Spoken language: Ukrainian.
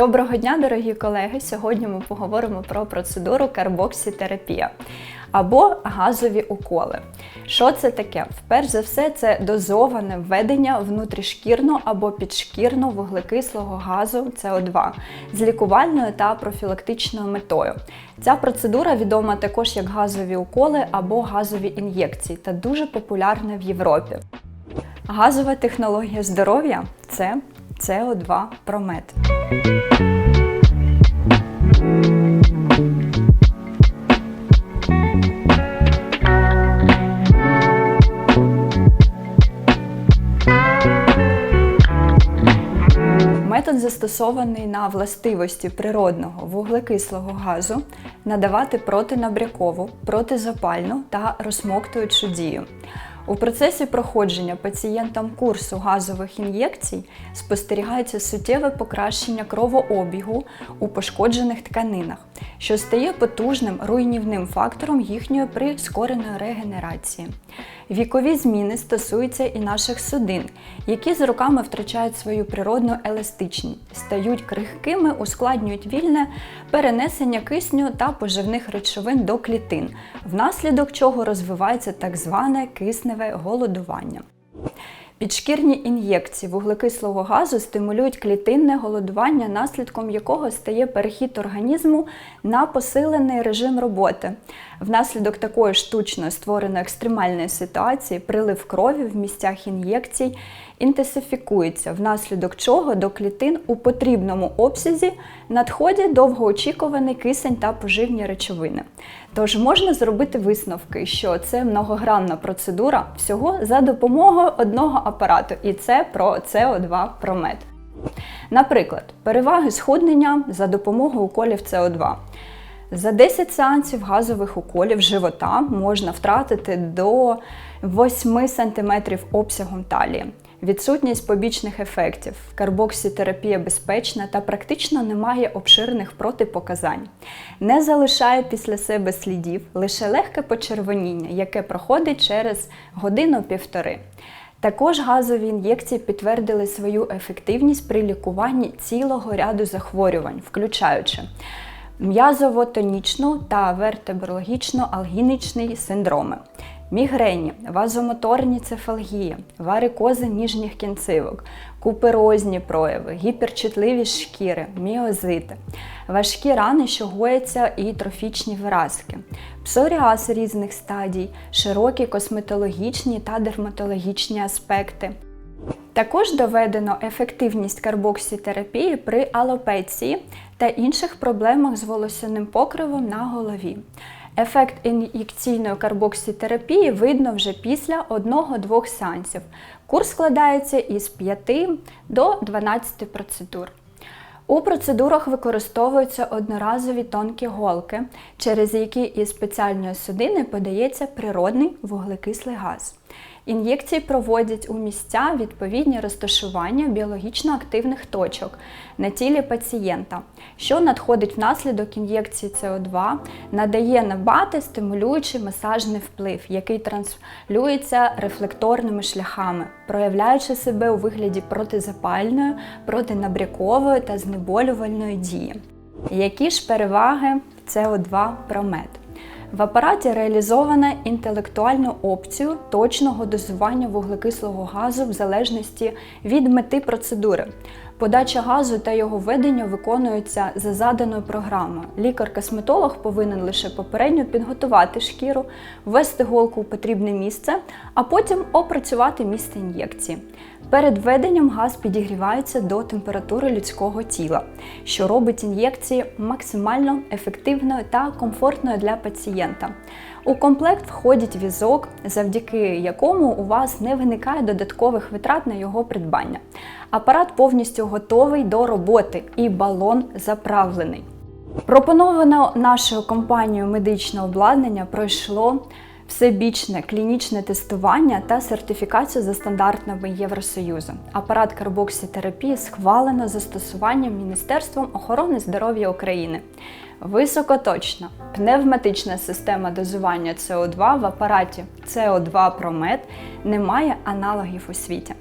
Доброго дня, дорогі колеги! Сьогодні ми поговоримо про процедуру карбоксітерапія або газові уколи. Що це таке? Вперш за все, це дозоване введення внутрішкірно або підшкірно вуглекислого газу СО2 з лікувальною та профілактичною метою. Ця процедура відома також як газові уколи або газові ін'єкції та дуже популярна в Європі. Газова технологія здоров'я це СО2 промет. Метод застосований на властивості природного вуглекислого газу надавати протинабрякову, протизапальну та розсмоктуючу дію. У процесі проходження пацієнтам курсу газових ін'єкцій спостерігається суттєве покращення кровообігу у пошкоджених тканинах, що стає потужним руйнівним фактором їхньої прискореної регенерації. Вікові зміни стосуються і наших судин, які з роками втрачають свою природну еластичність, стають крихкими, ускладнюють вільне перенесення кисню та поживних речовин до клітин, внаслідок чого розвивається так зване кисневе голодування. Підшкірні ін'єкції вуглекислого газу стимулюють клітинне голодування, наслідком якого стає перехід організму на посилений режим роботи. Внаслідок такої штучно створеної екстремальної ситуації прилив крові в місцях ін'єкцій інтенсифікується, внаслідок чого до клітин у потрібному обсязі надходять довгоочікуваний кисень та поживні речовини. Тож можна зробити висновки, що це многогранна процедура всього за допомогою одного апарату, і це про СО2 промет. Наприклад, переваги схуднення за допомогою уколів СО2. За 10 сеансів газових уколів живота можна втратити до 8 см обсягом талії. Відсутність побічних ефектів, карбоксітерапія безпечна та практично не має обширних протипоказань. Не залишає після себе слідів лише легке почервоніння, яке проходить через годину-півтори. Також газові ін'єкції підтвердили свою ефективність при лікуванні цілого ряду захворювань, включаючи м'язово-тонічну та вертебрологічно-алгінічний синдроми, мігрені, вазомоторні цефалгії, варикози ніжніх кінцівок, куперозні прояви, гіперчутливість шкіри, міозити, важкі рани, що гояться і трофічні виразки, псоріаз різних стадій, широкі косметологічні та дерматологічні аспекти. Також доведено ефективність карбоксітерапії при алопеції та інших проблемах з волосяним покривом на голові. Ефект ін'єкційної карбоксітерапії видно вже після 1-2 сеансів. Курс складається із 5 до 12 процедур. У процедурах використовуються одноразові тонкі голки, через які із спеціальної судини подається природний вуглекислий газ. Ін'єкції проводять у місця відповідні розташування біологічно активних точок на тілі пацієнта, що надходить внаслідок ін'єкції СО2, надає на бати стимулюючий масажний вплив, який транслюється рефлекторними шляхами, проявляючи себе у вигляді протизапальної, протинабрякової та знеболювальної дії. Які ж переваги СО2 промет? В апараті реалізовано інтелектуальну опцію точного дозування вуглекислого газу в залежності від мети процедури. Подача газу та його введення виконуються за заданою програмою. Лікар-косметолог повинен лише попередньо підготувати шкіру, ввести голку у потрібне місце, а потім опрацювати місце ін'єкції. Перед введенням газ підігрівається до температури людського тіла, що робить ін'єкції максимально ефективною та комфортною для пацієнта. У комплект входить візок, завдяки якому у вас не виникає додаткових витрат на його придбання. Апарат повністю готовий до роботи і балон заправлений. Пропоноване нашою компанією медичне обладнання пройшло всебічне клінічне тестування та сертифікацію за стандартами Євросоюзу. Апарат карбоксітерапії схвалено застосуванням Міністерством охорони здоров'я України. Високоточна пневматична система дозування СО2 в апараті СО2 Промет не має аналогів у світі.